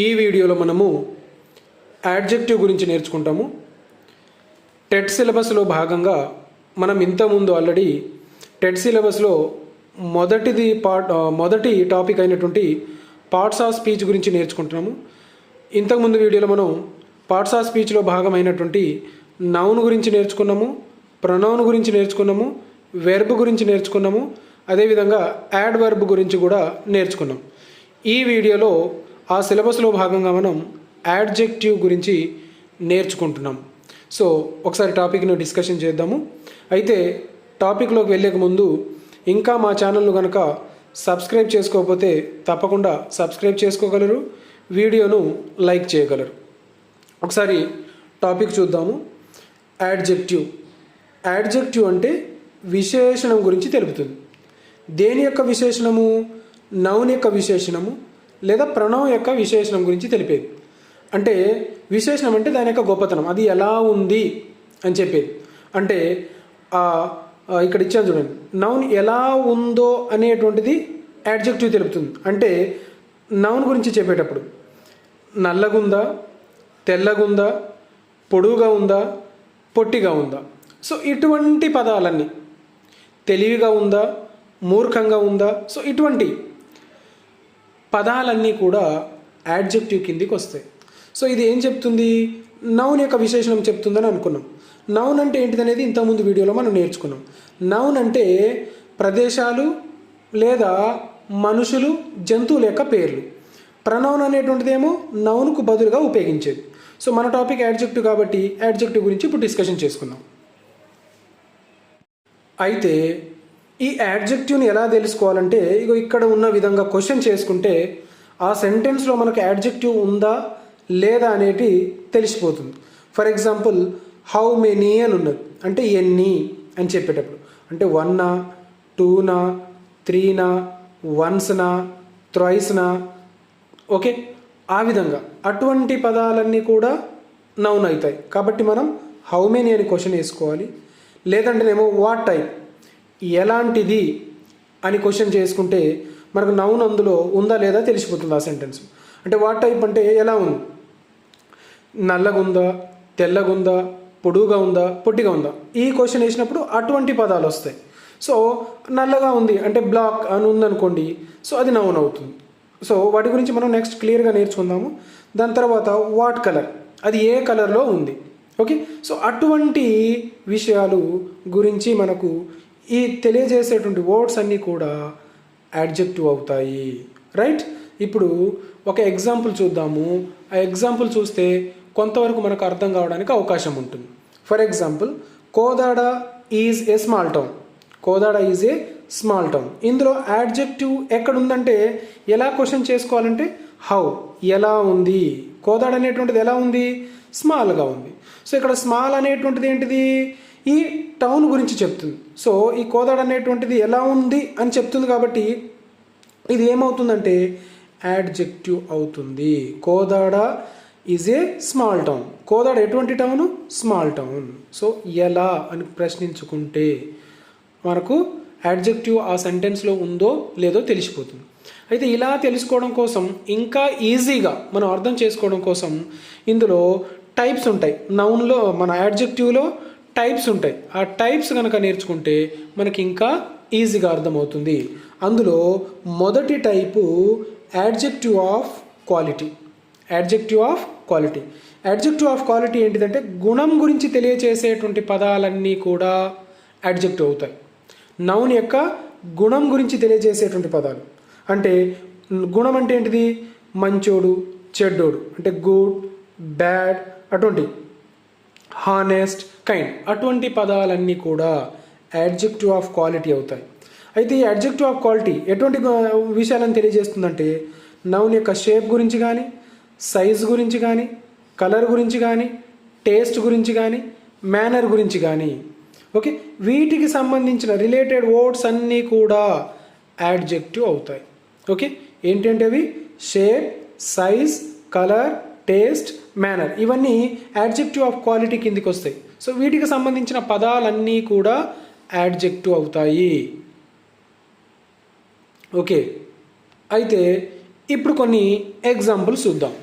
ఈ వీడియోలో మనము యాడ్జెక్టివ్ గురించి నేర్చుకుంటాము. టెట్ సిలబస్లో భాగంగా మనం ఇంతకుముందు ఆల్రెడీ టెట్ సిలబస్లో మొదటిది పార్ట్ మొదటి టాపిక్ అయినటువంటి పార్ట్స్ ఆఫ్ స్పీచ్ గురించి నేర్చుకుంటున్నాము. ఇంతకుముందు వీడియోలో మనం పార్ట్స్ ఆఫ్ స్పీచ్లో భాగమైనటువంటి నౌన్ గురించి నేర్చుకున్నాము ప్రొనౌన్ గురించి నేర్చుకున్నాము వెర్బ్ గురించి నేర్చుకున్నాము అదేవిధంగా యాడ్ వెర్బ్ గురించి కూడా నేర్చుకున్నాం. ఈ వీడియోలో ఆ సిలబస్లో భాగంగా మనం యాడ్జెక్టివ్ గురించి నేర్చుకుంటున్నాం. సో ఒకసారి టాపిక్ను డిస్కషన్ చేద్దాము. అయితే టాపిక్లోకి వెళ్ళేక ముందు ఇంకా మా ఛానల్ను కనుక సబ్స్క్రైబ్ చేసుకోకపోతే తప్పకుండా సబ్స్క్రైబ్ చేసుకోగలరు వీడియోను లైక్ చేయగలరు. ఒకసారి టాపిక్ చూద్దాము. యాడ్జెక్టివ్ యాడ్జెక్టివ్ అంటే విశేషణం గురించి తెలుపుతుంది. దేని యొక్క విశేషణము? నౌన్ యొక్క విశేషణము. లేదా ప్రణవం యొక్క విశేషణం గురించి తెలిపేది. అంటే విశేషణం అంటే దాని యొక్క గొప్పతనం. అది ఎలా ఉంది అని చెప్పేది. అంటే ఇక్కడ ఇచ్చాను చూడండి. నౌన్ ఎలా ఉందో అనేటువంటిది యాడ్జెక్టివ్ తెలుపుతుంది. అంటే నౌన్ గురించి చెప్పేటప్పుడు నల్లగుందా తెల్లగుందా పొడువుగా ఉందా పొట్టిగా ఉందా? సో ఇటువంటి పదాలన్నీ తెలివిగా ఉందా మూర్ఖంగా ఉందా? సో ఇటువంటి పదాలన్నీ కూడా యాడ్జెక్టివ్ కిందికి వస్తాయి. సో ఇది ఏం చెప్తుంది? నౌన్ యొక్క విశేషణం చెప్తుందని అనుకున్నాం. నౌన్ అంటే ఏంటిది అనేది ఇంతకుముందు వీడియోలో మనం నేర్చుకున్నాం. నౌన్ అంటే ప్రదేశాలు లేదా మనుషులు జంతువుల యొక్క పేర్లు. ప్రనౌన్ అనేటువంటిదేమో నౌన్కు బదులుగా ఉపయోగించేది. సో మన టాపిక్ యాడ్జెక్టివ్ కాబట్టి యాడ్జెక్టివ్ గురించి ఇప్పుడు డిస్కషన్ చేసుకుందాం. అయితే ఈ యాడ్జెక్టివ్ని ఎలా తెలుసుకోవాలంటే ఇగో ఇక్కడ ఉన్న విధంగా క్వశ్చన్ చేసుకుంటే ఆ సెంటెన్స్లో మనకు యాడ్జెక్టివ్ ఉందా లేదా అనేటి తెలిసిపోతుంది. ఫర్ ఎగ్జాంపుల్ హౌ మెనీ అని ఉన్నది. అంటే ఎన్ని అని చెప్పేటప్పుడు. అంటే వన్నా టూనా త్రీనా వన్స్నా త్రైస్నా ఓకే? ఆ విధంగా. అటువంటి పదాలన్నీ కూడా నౌన్ అవుతాయి. కాబట్టి మనం హౌ మెనీ అని క్వశ్చన్ వేసుకోవాలి. లేదంటేనేమో వాట్ టైప్ ఎలాంటిది అని క్వశ్చన్ చేసుకుంటే మనకు నౌన్ అందులో ఉందా లేదా తెలిసిపోతుంది ఆ సెంటెన్స్ అంటే వాట్ టైప్ అంటే ఎలా ఉంది? నల్లగుందా తెల్లగుందా పొడుగుగా ఉందా పొట్టిగా ఉందా? ఈ క్వశ్చన్ వేసినప్పుడు అటువంటి పదాలు వస్తాయి. సో నల్లగా ఉంది అంటే బ్లాక్ అని ఉందనుకోండి సో అది నౌన్ అవుతుంది. సో వాటి గురించి మనం నెక్స్ట్ క్లియర్గా నేర్చుకుందాము. దాని తర్వాత వాట్ కలర్ అది ఏ కలర్లో ఉంది? ఓకే సో అటువంటి విషయాలు గురించి మనకు ఈ తెలియజేసేటువంటి వర్డ్స్ అన్నీ కూడా యాడ్జెక్టివ్ అవుతాయి రైట్ ఇప్పుడు ఒక ఎగ్జాంపుల్ చూద్దాము. ఆ ఎగ్జాంపుల్ చూస్తే కొంతవరకు మనకు అర్థం కావడానికి అవకాశం ఉంటుంది. For example Kodad is a small town Kodad is a small town ఇందులో యాడ్జెక్టివ్ ఎక్కడ ఉందంటే ఎలా క్వశ్చన్ చేసుకోవాలంటే హౌ ఎలా ఉంది? కోదాడ అనేటువంటిది ఎలా ఉంది? స్మాల్గా ఉంది. సో ఇక్కడ స్మాల్ అనేటువంటిది ఏంటిది? ఈ టౌన్ గురించి చెప్తుంది. సో ఈ కోదాడ అనేటువంటిది ఎలా ఉంది అని చెప్తుంది కాబట్టి ఇది ఏమవుతుందంటే యాడ్జెక్టివ్ అవుతుంది. Kodad is a small town Kodad ఎటువంటి టౌన్? స్మాల్ టౌన్ సో ఎలా అని ప్రశ్నించుకుంటే మనకు యాడ్జెక్టివ్ ఆ సెంటెన్స్లో ఉందో లేదో తెలిసిపోతుంది. అయితే ఇలా తెలుసుకోవడం కోసం ఇంకా ఈజీగా మనం అర్థం చేసుకోవడం కోసం ఇందులో టైప్స్ ఉంటాయి. నౌన్లో మన యాడ్జెక్టివ్లో టైప్స్ ఉంటాయి. ఆ టైప్స్ కనుక నేర్చుకుంటే మనకి ఇంకా ఈజీగా అర్థమవుతుంది. అందులో మొదటి type adjective of quality adjective of quality adjective of quality ఏంటిదంటే గుణం గురించి తెలియచేసేటువంటి పదాలన్నీ కూడా యాడ్జెక్టివ్ అవుతాయి. నౌన్ యొక్క గుణం గురించి తెలియజేసేటువంటి పదాలు. అంటే గుణం అంటే ఏంటిది? మంచోడు చెడ్డోడు. అంటే గుడ్ బ్యాడ్ అటువంటి హానెస్ట్ కైండ్ అటువంటి పదాలన్నీ కూడా యాడ్జెక్టివ్ ఆఫ్ క్వాలిటీ అవుతాయి. అయితే ఈ యాడ్జెక్టివ్ ఆఫ్ క్వాలిటీ ఎటువంటి విషయాలను తెలియజేస్తుందంటే నౌన్ యొక్క షేప్ గురించి కానీ సైజ్ గురించి కానీ కలర్ గురించి కానీ టేస్ట్ గురించి కానీ మేనర్ గురించి కానీ ఓకే వీటికి సంబంధించిన రిలేటెడ్ వర్డ్స్ అన్నీ కూడా యాడ్జెక్టివ్ అవుతాయి. ఓకే ఏంటంటే అవి? Shape size colour taste manner ఇవన్నీ యాడ్జెక్టివ్ ఆఫ్ క్వాలిటీ కిందికి వస్తాయి. సో వీటికి సంబంధించిన పదాలన్నీ కూడా యాడ్జెక్టివ్ అవుతాయి. ఓకే అయితే ఇప్పుడు కొన్ని ఎగ్జాంపుల్స్ చూద్దాం.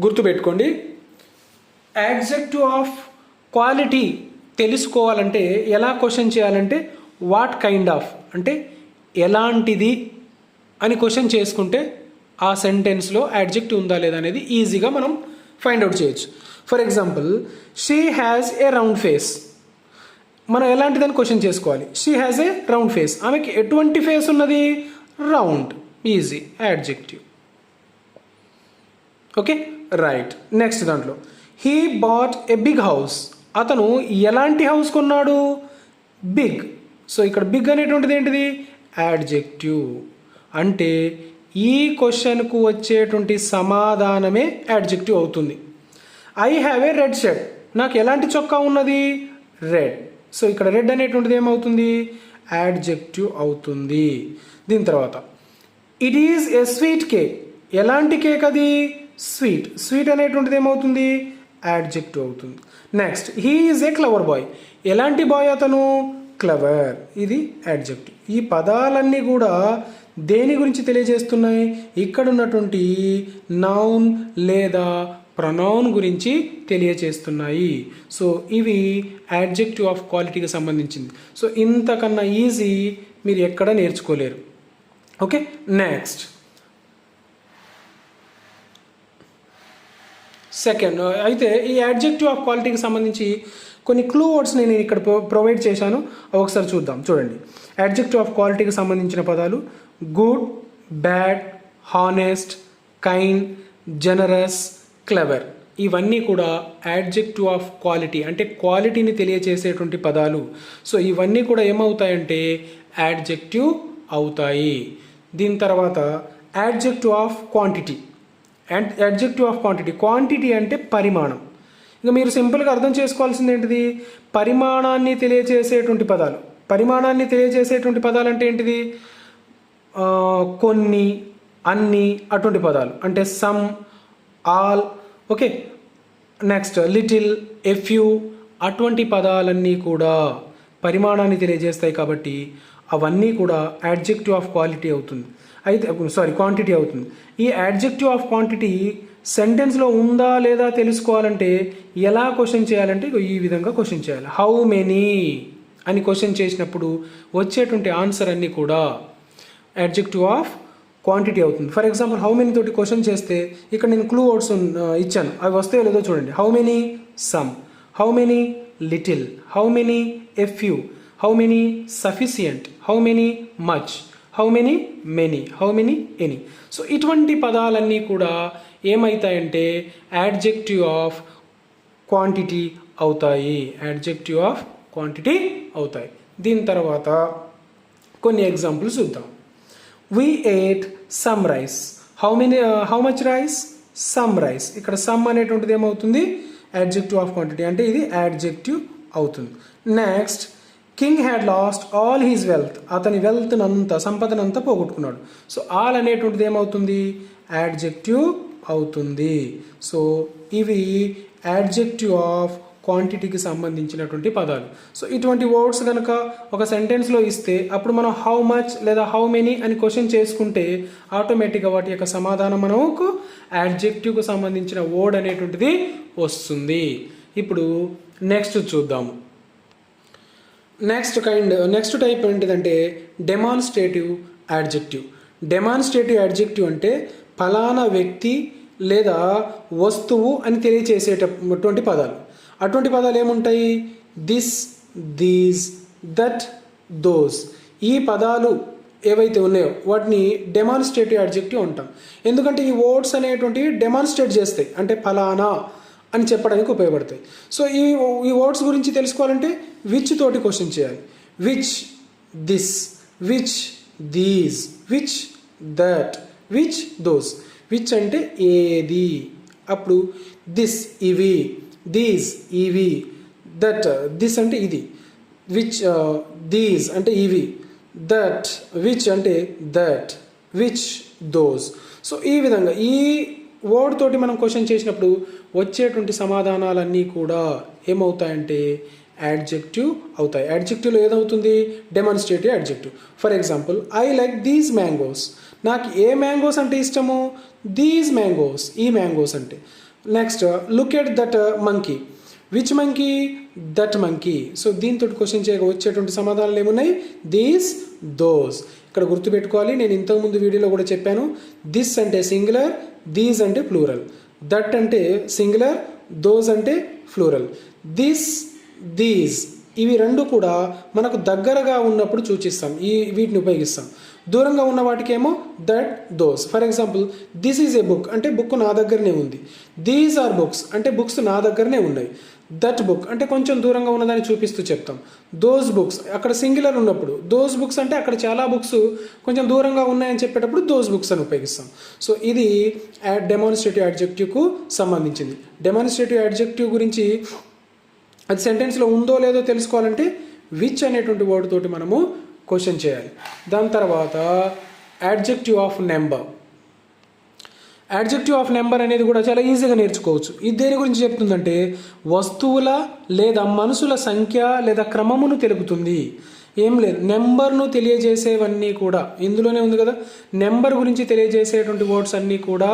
గుర్తుపెట్టుకోండి. యాడ్జెక్టివ్ ఆఫ్ క్వాలిటీ తెలుసుకోవాలంటే ఎలా క్వశ్చన్ చేయాలంటే వాట్ కైండ్ ఆఫ్ అంటే ఎలాంటిది? అని క్వశ్చన్ చేసుకుంటే ఆ సెంటెన్స్లో అడ్జెక్ట్ ఉందా లేదా అనేది ఈజీగా మనం ఫైండ్ అవుట్ చేయొచ్చు. For example she has a round face మనం ఎలాంటిదని క్వశ్చన్ చేసుకోవాలి. She has a round face ఆమెకి ఎటువంటి ఫేస్ ఉన్నది? Round easy adjective okay right next దాంట్లో. He bought a big house అతను ఎలాంటి హౌస్ కొన్నాడు? బిగ్ సో ఇక్కడ బిగ్ అనేటువంటిది ఏంటిది? యాడ్జెక్టివ్ అంటే ఈ క్వశ్చన్కు వచ్చేటువంటి సమాధానమే యాడ్జెక్టివ్ అవుతుంది. I have a red shirt నాకు ఎలాంటి చొక్కా ఉన్నది? రెడ్ సో ఇక్కడ రెడ్ అనేటువంటిది ఏమవుతుంది? యాడ్జెక్టివ్ అవుతుంది. దీని తర్వాత it is a sweet cake ఎలాంటి కేక్ అది? స్వీట్ స్వీట్ అనేటువంటిది ఏమవుతుంది? యాడ్జెక్టివ్ అవుతుంది. Next he is a clever boy ఎలాంటి బాయ్ అతను? క్లవర్ ఇది యాడ్జెక్టివ్ ఈ పదాలన్నీ కూడా దేని గురించి తెలియజేస్తున్నాయి? ఇక్కడ ఉన్నటువంటి నౌన్ లేదా ప్రొనౌన్ గురించి తెలియజేస్తున్నాయి. సో ఇవి యాడ్జెక్టివ్ ఆఫ్ క్వాలిటీకి సంబంధించింది. సో ఇంతకన్నా ఈజీ మీరు ఎక్కడ నేర్చుకోలేరు. ఓకే నెక్స్ట్ సెకండ్ అయితే ఈ యాడ్జెక్టివ్ ఆఫ్ క్వాలిటీకి సంబంధించి కొన్ని క్లూ వర్డ్స్ నేను ఇక్కడ ప్రొ- ప్రొవైడ్ చేశాను. ఒకసారి చూద్దాం. చూడండి. అడ్జెక్టివ్ ఆఫ్ క్వాలిటీకి సంబంధించిన పదాలు good bad honest kind generous clever ఇవన్నీ కూడా యాడ్జెక్టివ్ ఆఫ్ క్వాలిటీ అంటే క్వాలిటీని తెలియచేసేటువంటి పదాలు. సో ఇవన్నీ కూడా ఏమవుతాయంటే యాడ్జెక్టివ్ అవుతాయి. దీని తర్వాత adjective of quantity and adjective of quantity quantity అంటే పరిమాణం. ఇంకా మీరు సింపుల్గా అర్థం చేసుకోవాల్సింది ఏంటిది? పరిమాణాన్ని తెలియజేసేటువంటి పదాలు. పరిమాణాన్ని తెలియజేసేటువంటి పదాలు అంటే ఏంటిది? కొన్ని అన్ని అటువంటి పదాలు. అంటే some all okay. Next little a few అటువంటి పదాలన్నీ కూడా పరిమాణాన్ని తెలియజేస్తాయి కాబట్టి అవన్నీ కూడా యాడ్జెక్టివ్ ఆఫ్ క్వాలిటీ అవుతుంది. అయితే సారీ క్వాంటిటీ అవుతుంది. ఈ యాడ్జెక్టివ్ ఆఫ్ క్వాంటిటీ సెంటెన్స్లో ఉందా లేదా తెలుసుకోవాలంటే ఎలా క్వశ్చన్ చేయాలంటే ఈ విధంగా క్వశ్చన్ చేయాలి. హౌ మెనీ అని క్వశ్చన్ చేసినప్పుడు వచ్చేటువంటి ఆన్సర్ అన్నీ కూడా అడ్జెక్టివ్ ఆఫ్ క్వాంటిటీ అవుతుంది. ఫర్ ఎగ్జాంపుల్ హౌ మెనీ తోటి క్వశ్చన్ చేస్తే ఇక్కడ నేను క్లూ వర్డ్స్ ఇచ్చాను. అవి వస్తాయో లేదో చూడండి. How many some how many little how many a few how many sufficient how many much how many many how many any so ఇటువంటి పదాలన్నీ కూడా ఏమవుతాయంటే యాడ్జెక్టివ్ ఆఫ్ క్వాంటిటీ అవుతాయి. యాడ్జెక్టివ్ ఆఫ్ క్వాంటిటీ అవుతాయి. దీని తర్వాత కొన్ని ఎగ్జాంపుల్స్ చూద్దాం. We ate some rice how many how much rice some rice ఇక్కడ సమ్ అనేటువంటిది ఏమవుతుంది? యాడ్జెక్టివ్ ఆఫ్ క్వాంటిటీ అంటే ఇది యాడ్జెక్టివ్ అవుతుంది. Next king had lost all his wealth అతని వెల్త్నంతా సంపదనంతా పోగొట్టుకున్నాడు. సో ఆల్ అనేటువంటిది ఏమవుతుంది? యాడ్జెక్టివ్ అవుతుంది. సో ఇవి యాడ్జెక్టివ్ ఆఫ్ క్వాంటిటీకి సంబంధించినటువంటి పదాలు. సో ఇటువంటి వర్డ్స్ కనుక ఒక సెంటెన్స్లో ఇస్తే అప్పుడు మనం హౌ మచ్ లేదా హౌ మెనీ అని క్వశ్చన్ చేసుకుంటే ఆటోమేటిక్గా వాటి యొక్క సమాధానం మనకు యాడ్జెక్టివ్కు సంబంధించిన వర్డ్ అనేటువంటిది వస్తుంది. ఇప్పుడు నెక్స్ట్ చూద్దాము. నెక్స్ట్ కైండ్ నెక్స్ట్ టైప్ ఏంటిదంటే డెమాన్స్ట్రేటివ్ యాడ్జెక్టివ్ డెమాన్స్ట్రేటివ్ యాడ్జెక్టివ్ అంటే ఫలానా వ్యక్తి లేదా వస్తువు అని తెలియచేసేటటువంటి పదాలు. అటువంటి పదాలు ఏముంటాయి? దిస్ దీస్ దట్ దోస్ ఈ పదాలు ఏవైతే ఉన్నాయో వాటిని డెమాన్స్ట్రేటివ్ అడ్జెక్టివ్ అంటాం. ఎందుకంటే ఈ వర్డ్స్ అనేటువంటివి డెమాన్స్ట్రేట్ చేస్తాయి. అంటే ఫలానా అని చెప్పడానికి ఉపయోగపడతాయి. సో ఈ ఈ వర్డ్స్ గురించి తెలుసుకోవాలంటే విచ్ తోటి క్వశ్చన్ చేయాలి? Which this which these which that which those which అంటే ఏది? అప్పుడు దిస్ ఇవి దీస్ ఇవి. దట్ దిస్ అంటే ఇది. విచ్ దీస్ uh, అంటే ఇవి. దట్ విచ్ అంటే దట్ విచ్ దోస్ సో ఈ విధంగా ఈ వర్డ్ తోటి మనం క్వశ్చన్ చేసినప్పుడు వచ్చేటువంటి సమాధానాలన్నీ కూడా ఏమవుతాయంటే యాడ్జెక్టివ్ అవుతాయి. యాడ్జెక్టివ్లో ఏదవుతుంది? Demonstrative adjective for example I like these mangoes నాకు ఏ మ్యాంగోస్ అంటే ఇష్టము? దీస్ మ్యాంగోస్ ఈ మ్యాంగోస్ అంటే. Next look at that monkey which monkey that monkey so దీంతో క్వశ్చన్ చేయక వచ్చేటువంటి సమాధానాలు ఏమున్నాయి? దీస్ దోస్ ఇక్కడ గుర్తుపెట్టుకోవాలి. నేను ఇంతకుముందు వీడియోలో కూడా చెప్పాను. దిస్ అంటే సింగులర్ దీస్ అంటే ప్లూరల్ దట్ అంటే సింగులర్ దోస్ అంటే ఫ్లూరల్ దిస్ దీస్ ఇవి రెండు కూడా మనకు దగ్గరగా ఉన్నప్పుడు సూచిస్తాం. ఈ వీటిని ఉపయోగిస్తాం. దూరంగా ఉన్న వాటికేమో that those for example this is a book అంటే బుక్ నా దగ్గరనే ఉంది. దీస్ ఆర్ బుక్స్ అంటే బుక్స్ నా దగ్గరనే ఉన్నాయి. దట్ బుక్ అంటే కొంచెం దూరంగా ఉన్నదాన్ని చూపిస్తూ చెప్తాం. దోస్ బుక్స్ అక్కడ సింగులర్ ఉన్నప్పుడు. దోస్ బుక్స్ అంటే అక్కడ చాలా బుక్స్ కొంచెం దూరంగా ఉన్నాయని చెప్పేటప్పుడు దోస్ బుక్స్ అని ఉపయోగిస్తాం. సో ఇది డెమాన్స్ట్రేటివ్ అడ్జెక్టివ్కు సంబంధించింది. డెమాన్స్ట్రేటివ్ అడ్జెక్టివ్ గురించి అది సెంటెన్స్లో ఉందో లేదో తెలుసుకోవాలంటే విచ్ అనేటువంటి వర్డ్ తోటి మనము క్వశ్చన్ చేయాలి. దాని తర్వాత adjective of number adjective of number అనేది కూడా చాలా ఈజీగా నేర్చుకోవచ్చు. ఇది దేని గురించి చెప్తుందంటే వస్తువుల లేదా మనుషుల సంఖ్య లేదా క్రమమును తెలుపుతుంది. ఏం లేదు. నెంబర్ను తెలియజేసేవన్నీ కూడా ఇందులోనే ఉంది కదా నెంబర్ గురించి తెలియజేసేటువంటి వర్డ్స్ అన్నీ కూడా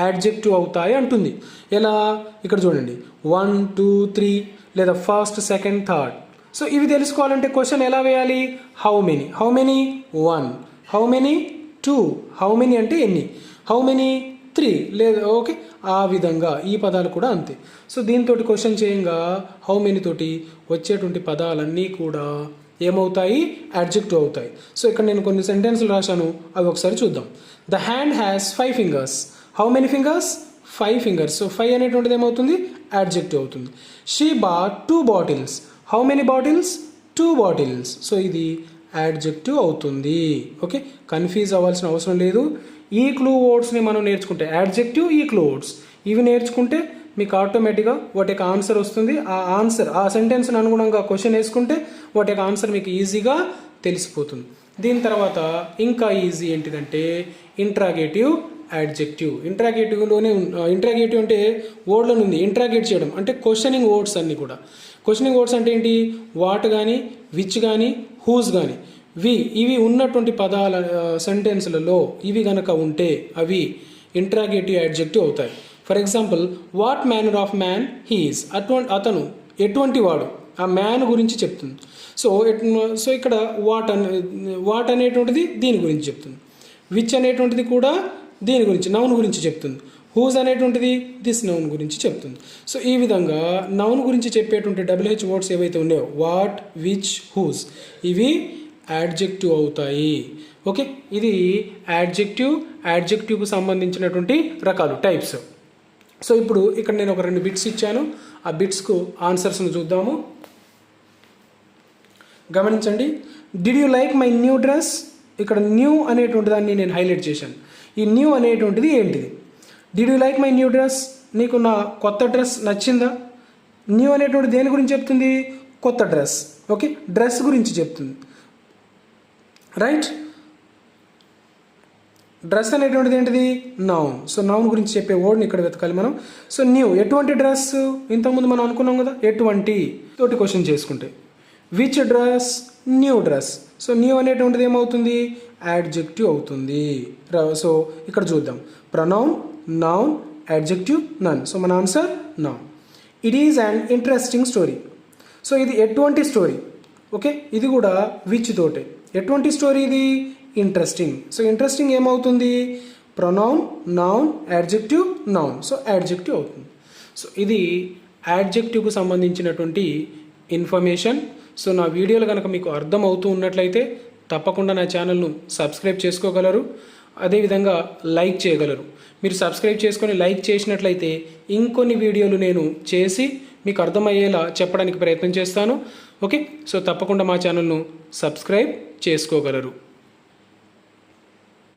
యాడ్జెక్టివ్ అవుతాయి అంటుంది. ఎలా? ఇక్కడ చూడండి. వన్ టూ త్రీ లేదా ఫస్ట్ సెకండ్ థర్డ్ సో ఇవి తెలుసుకోవాలంటే క్వశ్చన్ ఎలా వేయాలి? How many how many one how many two how many అంటే ఎన్ని? హౌ మెనీ త్రీ లేదా ఓకే ఆ విధంగా ఈ పదాలు కూడా అంతే. సో దీంతో క్వశ్చన్ చేయంగా. హౌ మెనీ తోటి వచ్చేటువంటి పదాలన్నీ కూడా ఏమవుతాయి? యాడ్జెక్టివ్ అవుతాయి. సో ఇక్కడ నేను కొన్ని సెంటెన్స్లు రాశాను. అవి ఒకసారి చూద్దాం. The hand has five fingers how many fingers five fingers so five అనేటువంటిది ఏమవుతుంది? యాడ్జెక్టివ్ అవుతుంది. షీ బా two bottles how many bottles two bottles so ఇది యాడ్జెక్టివ్ అవుతుంది. ఓకే కన్ఫ్యూజ్ అవ్వాల్సిన అవసరం లేదు. ఈ క్లూ వర్డ్స్ని మనం నేర్చుకుంటే యాడ్జెక్టివ్ ఈ క్లూ వర్డ్స్ ఇవి నేర్చుకుంటే మీకు ఆటోమేటిక్గా వాటి యొక్క ఆన్సర్ వస్తుంది. ఆ ఆన్సర్ ఆ సెంటెన్స్ని అనుగుణంగా క్వశ్చన్ వేసుకుంటే వాటి యొక్క ఆన్సర్ మీకు ఈజీగా తెలిసిపోతుంది. దీని తర్వాత ఇంకా ఈజీ ఏంటిదంటే ఇంట్రాగేటివ్ యాడ్జెక్టివ్ ఇంట్రాగేటివ్లోనే ఇంట్రాగేటివ్ అంటే వర్డ్లో ఉంది. ఇంట్రాగేట్ చేయడం. అంటే క్వశ్చనింగ్ వర్డ్స్ అన్నీ కూడా. క్వశ్చనింగ్ వర్డ్స్ అంటే ఏంటి? వాట్ కానీ విచ్ కానీ హూస్ కానీ వి ఇవి ఉన్నటువంటి పదాల సెంటెన్స్లలో ఇవి గనక ఉంటే అవి ఇంట్రాగేటివ్ యాడ్జెక్టివ్ అవుతాయి. For example what manner of man he's అటువంటి అతను ఎటువంటి వాడు? ఆ మ్యాన్ గురించి చెప్తుంది. సో సో ఇక్కడ వాట్ అనే వాట్ అనేటువంటిది దీని గురించి చెప్తుంది. విచ్ అనేటువంటిది కూడా దీని గురించి నౌన్ గురించి చెప్తుంది. హూజ్ అనేటువంటిది? దిస్ నౌన్ గురించి చెప్తుంది. సో ఈ విధంగా నౌన్ గురించి చెప్పేటువంటి డబ్ల్యూహెచ్ వర్డ్స్ ఏవైతే ఉన్నాయో వాట్ విచ్ హూజ్ ఇవి యాడ్జెక్టివ్ అవుతాయి. ఓకే ఇది యాడ్జెక్టివ్ యాడ్జెక్టివ్కు సంబంధించినటువంటి రకాలు టైప్స్ సో ఇప్పుడు ఇక్కడ నేను ఒక రెండు బిట్స్ ఇచ్చాను. ఆ బిట్స్కు ఆన్సర్స్ను చూద్దాము. గమనించండి. Did you like my new dress ఇక్కడ న్యూ అనేటువంటి దాన్ని నేను హైలైట్ చేశాను. ఈ న్యూ అనేటువంటిది ఏంటిది? Did you like my new dress నీకు నా కొత్త డ్రెస్ నచ్చిందా? న్యూ అనేటువంటి దేని గురించి చెప్తుంది? కొత్త డ్రెస్ ఓకే డ్రెస్ గురించి చెప్తుంది. రైట్ డ్రెస్ అనేటువంటిది ఏంటిది? నౌన్ సో నౌన్ గురించి చెప్పే వర్డ్ని ఇక్కడ వెతకాలి మనం. సో న్యూ ఎటువంటి డ్రెస్ ఇంతకుముందు మనం అనుకున్నాం కదా? ఎటువంటి? తోటి క్వశ్చన్ చేసుకుంటే. Which dress new dress so new అనేటువంటిది ఏమవుతుంది? యాడ్జెక్టివ్ అవుతుంది. సో ఇక్కడ చూద్దాం. Pronoun noun adjective none so మన answer noun it is and interesting story so ఇది ఎటువంటి స్టోరీ ఓకే ఇది కూడా విచ్ తోటే. ఎటువంటి స్టోరీ ఇది? ఇంట్రెస్టింగ్ సో ఇంట్రెస్టింగ్ ఏమవుతుంది? Pronoun noun adjective noun so adjective అవుతుంది. సో ఇది యాడ్జెక్టివ్కు సంబంధించినటువంటి ఇన్ఫర్మేషన్ సో నా వీడియోలు కనుక మీకు అర్థం అవుతూ ఉన్నట్లయితే తప్పకుండా నా ఛానల్ను సబ్స్క్రైబ్ చేసుకోగలరు. అదేవిధంగా లైక్ చేయగలరు. మీరు సబ్స్క్రైబ్ చేసుకొని లైక్ చేసినట్లయితే ఇంకొన్ని వీడియోలు నేను చేసి మీకు అర్థమయ్యేలా చెప్పడానికి ప్రయత్నం చేస్తాను. ఓకే? సో తప్పకుండా మా ఛానల్ను సబ్స్క్రైబ్ చేసుకోగలరు.